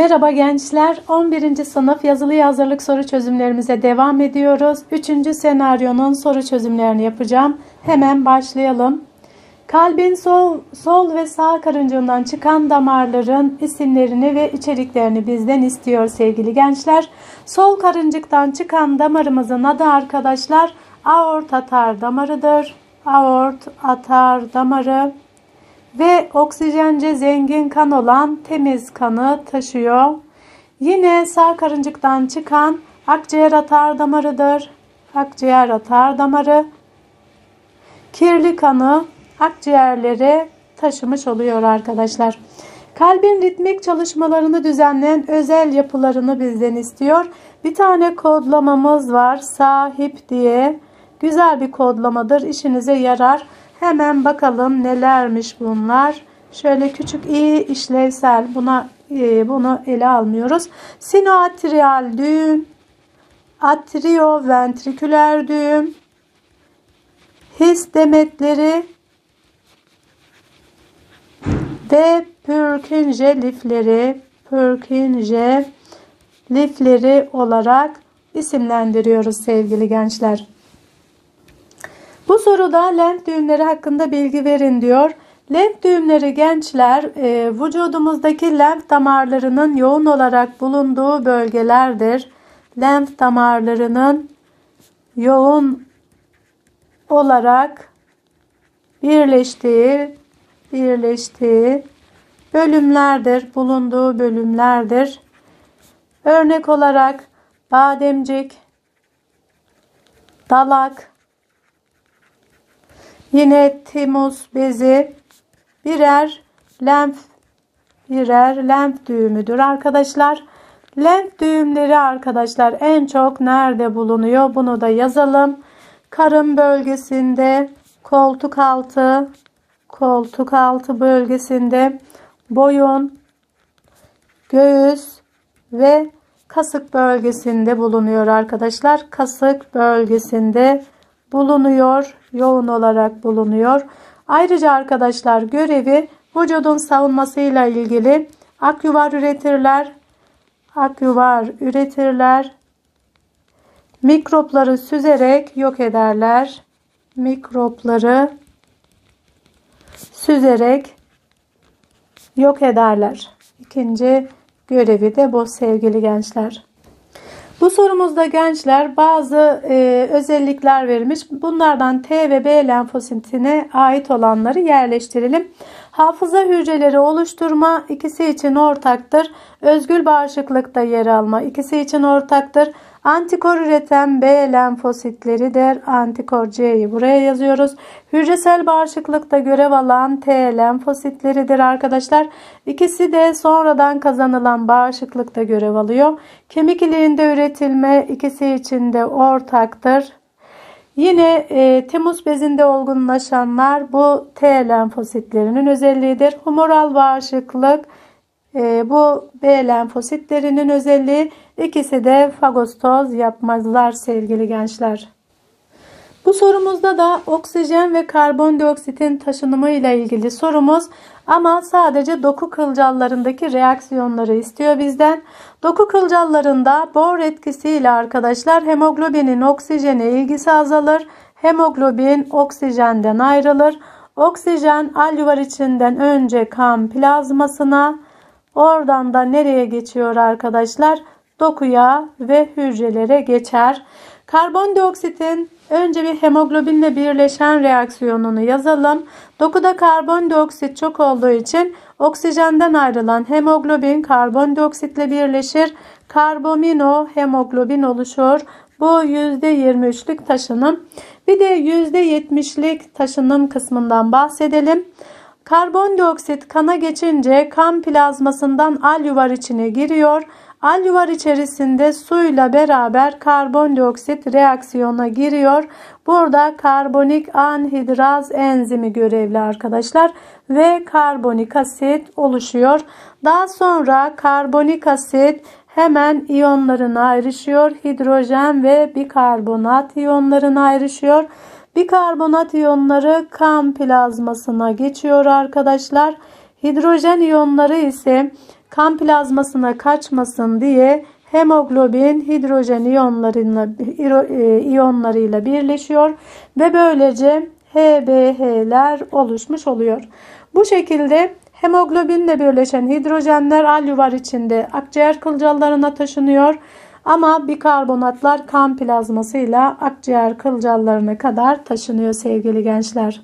Merhaba gençler. 11. sınıf yazılı hazırlık soru çözümlerimize devam ediyoruz. 3. senaryonun soru çözümlerini yapacağım. Hemen başlayalım. Kalbin sol, sol ve sağ karıncığından çıkan damarların isimlerini ve içeriklerini bizden istiyor sevgili gençler. Sol karıncıktan çıkan damarımızın adı arkadaşlar aort atar damarıdır. Aort atar damarı ve oksijence zengin kan olan temiz kanı taşıyor. Yine sağ karıncıktan çıkan akciğer atar damarıdır. Akciğer atar damarı kirli kanı akciğerlere taşımış oluyor arkadaşlar. Kalbin ritmik çalışmalarını düzenleyen özel yapılarını bizden istiyor. Bir tane kodlamamız var. Sahip diye. Güzel bir kodlamadır. İşinize yarar. Hemen bakalım nelermiş bunlar. Şöyle küçük iyi işlevsel buna e, bunu ele almıyoruz. Sinoatrial düğüm, atrioventriküler düğüm, his demetleri ve Pürkinje lifleri, Pürkinje lifleri olarak isimlendiriyoruz sevgili gençler. Bu soruda lenf düğümleri hakkında bilgi verin diyor. Lenf düğümleri gençler e, vücudumuzdaki lenf damarlarının yoğun olarak bulunduğu bölgelerdir. Lenf damarlarının yoğun olarak birleştiği birleştiği bölümlerdir, bulunduğu bölümlerdir. Örnek olarak bademcik, dalak, yine timus bezi birer lenf birer lenf düğümüdür arkadaşlar. Lenf düğümleri arkadaşlar en çok nerede bulunuyor? Bunu da yazalım. Karın bölgesinde, koltuk altı, koltuk altı bölgesinde, boyun, göğüs ve kasık bölgesinde bulunuyor arkadaşlar. Kasık bölgesinde bulunuyor. Yoğun olarak bulunuyor. Ayrıca arkadaşlar görevi vücudun savunmasıyla ilgili akyuvar üretirler. Akyuvar üretirler. Mikropları süzerek yok ederler. Mikropları süzerek yok ederler. İkinci görevi de bu sevgili gençler. Bu sorumuzda gençler bazı e, özellikler verilmiş. Bunlardan T ve B lenfositine ait olanları yerleştirelim. Hafıza hücreleri oluşturma ikisi için ortaktır. Özgül bağışıklıkta yer alma ikisi için ortaktır. Antikor üreten B lenfositleridir. Antikor C'yi buraya yazıyoruz. Hücresel bağışıklıkta görev alan T lenfositleridir arkadaşlar. İkisi de sonradan kazanılan bağışıklıkta görev alıyor. Kemik iliğinde üretilme ikisi için de ortaktır. Yine e, temus bezinde olgunlaşanlar bu T lenfositlerinin özelliğidir. Humoral bağışıklık e, bu B lenfositlerinin özelliği ikisi de fagostoz yapmazlar sevgili gençler. Bu sorumuzda da oksijen ve karbondioksitin taşınımı ile ilgili sorumuz ama sadece doku kılcallarındaki reaksiyonları istiyor bizden. Doku kılcallarında bor etkisiyle arkadaşlar hemoglobinin oksijene ilgisi azalır. Hemoglobin oksijenden ayrılır. Oksijen alüvar içinden önce kan plazmasına oradan da nereye geçiyor arkadaşlar? Dokuya ve hücrelere geçer. Karbondioksitin önce bir hemoglobinle birleşen reaksiyonunu yazalım. Dokuda karbondioksit çok olduğu için oksijenden ayrılan hemoglobin karbondioksitle birleşir. Karbamino hemoglobin oluşur. Bu %23'lük taşınım. Bir de %70'lik taşınım kısmından bahsedelim. Karbondioksit kana geçince kan plazmasından alüvar içine giriyor. Alüvar içerisinde suyla beraber karbondioksit reaksiyona giriyor. Burada karbonik anhidraz enzimi görevli arkadaşlar ve karbonik asit oluşuyor. Daha sonra karbonik asit hemen iyonlarına ayrışıyor. Hidrojen ve bikarbonat iyonlarına ayrışıyor. Bikarbonat iyonları kan plazmasına geçiyor arkadaşlar. Hidrojen iyonları ise kan plazmasına kaçmasın diye hemoglobin hidrojen iyonlarıyla, e, iyonlarıyla birleşiyor ve böylece HBH'ler oluşmuş oluyor. Bu şekilde hemoglobinle birleşen hidrojenler alüvar içinde akciğer kılcallarına taşınıyor. Ama bikarbonatlar kan plazmasıyla akciğer kılcallarına kadar taşınıyor sevgili gençler.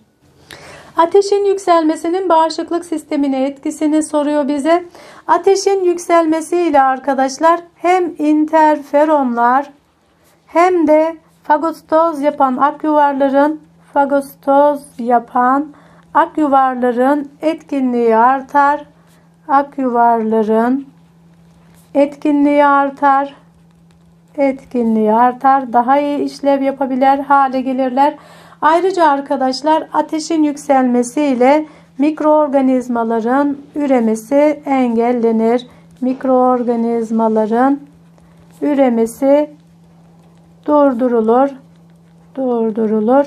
Ateşin yükselmesinin bağışıklık sistemine etkisini soruyor bize. Ateşin yükselmesiyle arkadaşlar hem interferonlar hem de fagostoz yapan ak yuvarların fagostoz yapan ak yuvarların etkinliği artar. Ak yuvarların etkinliği artar. Etkinliği artar. Daha iyi işlev yapabilir hale gelirler. Ayrıca arkadaşlar ateşin yükselmesiyle mikroorganizmaların üremesi engellenir. Mikroorganizmaların üremesi durdurulur. Durdurulur.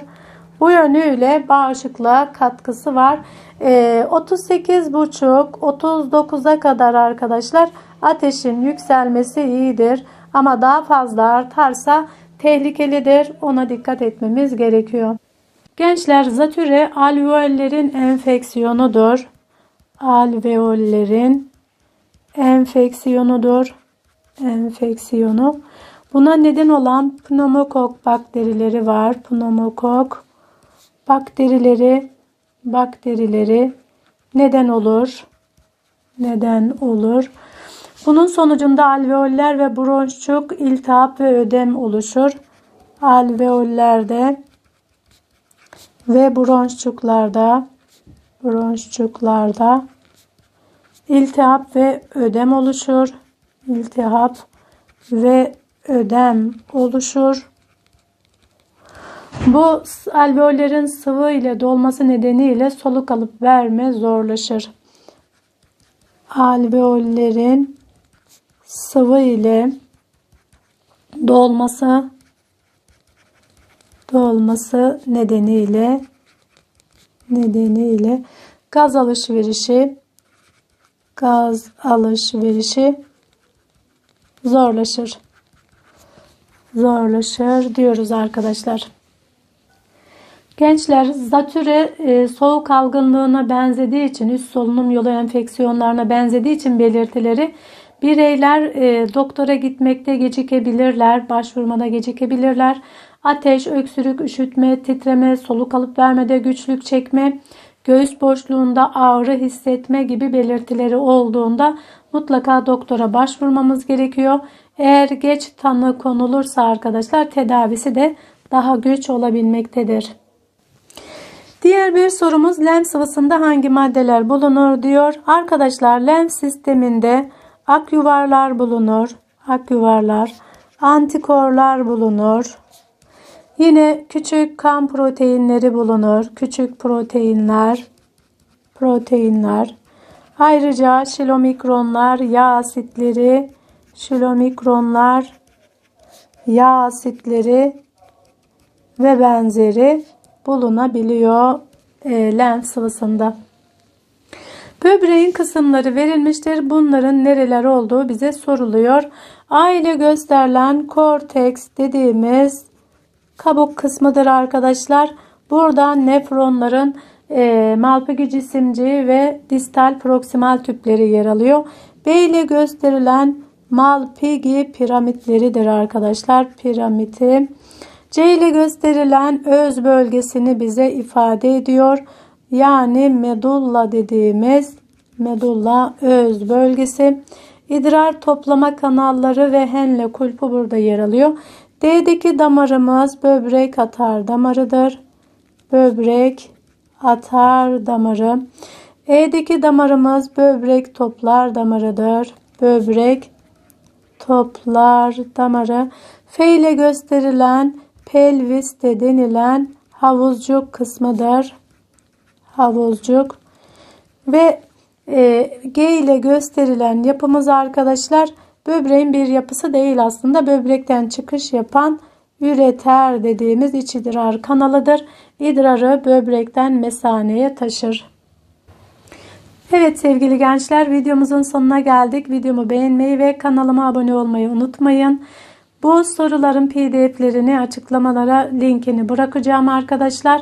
Bu yönüyle bağışıklığa katkısı var. Ee, 38,5-39'a kadar arkadaşlar ateşin yükselmesi iyidir. Ama daha fazla artarsa tehlikelidir. Ona dikkat etmemiz gerekiyor. Gençler zatüre alveollerin enfeksiyonudur. Alveollerin enfeksiyonudur. Enfeksiyonu. Buna neden olan pneumokok bakterileri var. Pneumokok bakterileri bakterileri neden olur? Neden olur? Bunun sonucunda alveoller ve bronşçuk iltihap ve ödem oluşur. Alveollerde ve bronşçuklarda bronşçuklarda iltihap ve ödem oluşur. İltihap ve ödem oluşur. Bu alveollerin sıvı ile dolması nedeniyle soluk alıp verme zorlaşır. Alveollerin sıvı ile dolması dolması nedeniyle nedeniyle gaz alışverişi gaz alışverişi zorlaşır. Zorlaşır diyoruz arkadaşlar. Gençler zatüre e, soğuk algınlığına benzediği için üst solunum yolu enfeksiyonlarına benzediği için belirtileri bireyler e, doktora gitmekte gecikebilirler, başvurmada gecikebilirler. Ateş, öksürük, üşütme, titreme, soluk alıp vermede güçlük çekme, göğüs boşluğunda ağrı hissetme gibi belirtileri olduğunda mutlaka doktora başvurmamız gerekiyor. Eğer geç tanı konulursa arkadaşlar tedavisi de daha güç olabilmektedir. Diğer bir sorumuz lenf sıvısında hangi maddeler bulunur diyor. Arkadaşlar lenf sisteminde ak yuvarlar bulunur. Ak yuvarlar, antikorlar bulunur. Yine küçük kan proteinleri bulunur. Küçük proteinler, proteinler. Ayrıca şilomikronlar, yağ asitleri, şilomikronlar, yağ asitleri ve benzeri bulunabiliyor e, lenf sıvısında. Böbreğin kısımları verilmiştir. Bunların nereler olduğu bize soruluyor. A ile gösterilen korteks dediğimiz kabuk kısmıdır arkadaşlar. Burada nefronların e, Malpighi cisimci ve distal proksimal tüpleri yer alıyor. B ile gösterilen Malpighi piramitleridir arkadaşlar. Piramiti. C ile gösterilen öz bölgesini bize ifade ediyor. Yani medulla dediğimiz medulla öz bölgesi. İdrar toplama kanalları ve henle kulpu burada yer alıyor. D'deki damarımız böbrek atar damarıdır. Böbrek atar damarı. E'deki damarımız böbrek toplar damarıdır. Böbrek toplar damarı. F ile gösterilen pelvis de denilen havuzcuk kısmıdır. Havuzcuk ve e, G ile gösterilen yapımız arkadaşlar böbreğin bir yapısı değil aslında böbrekten çıkış yapan üreter dediğimiz iç idrar kanalıdır. İdrarı böbrekten mesaneye taşır. Evet sevgili gençler videomuzun sonuna geldik. Videomu beğenmeyi ve kanalıma abone olmayı unutmayın. Bu soruların pdf'lerini açıklamalara linkini bırakacağım arkadaşlar.